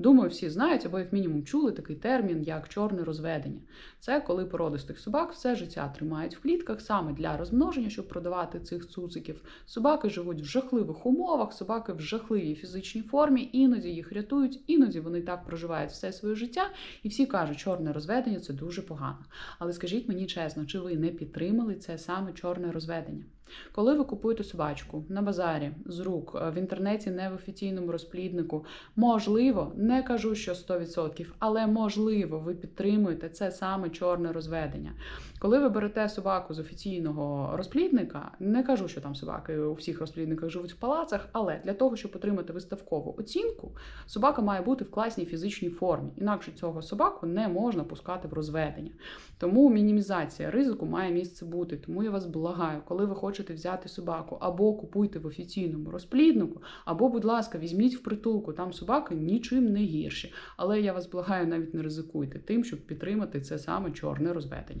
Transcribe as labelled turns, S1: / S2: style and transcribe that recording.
S1: Думаю, всі знають або як мінімум чули такий термін, як чорне розведення. Це коли породистих собак все життя тримають в клітках саме для розмноження, щоб продавати цих цуциків. Собаки живуть в жахливих умовах, собаки в жахливій фізичній формі, іноді їх рятують, іноді вони так проживають все своє життя, і всі кажуть, чорне розведення це дуже погано. Але скажіть мені чесно, чи ви не підтримали це саме чорне розведення? Коли ви купуєте собачку на базарі з рук е, в інтернеті, не в офіційному розпліднику, можливо, не кажу, що 100%, але можливо, ви підтримуєте це саме чорне розведення. Коли ви берете собаку з офіційного розплідника, не кажу, що там собаки у всіх розплідниках живуть в палацах, але для того, щоб отримати виставкову оцінку, собака має бути в класній фізичній формі. Інакше цього собаку не можна пускати в розведення. Тому мінімізація ризику має місце бути. Тому я вас благаю, коли ви хочете взяти собаку, або купуйте в офіційному розпліднику, або, будь ласка, візьміть в притулку. Там собаки нічим не гірші. Але я вас благаю, навіть не ризикуйте тим, щоб підтримати це саме чорне розведення.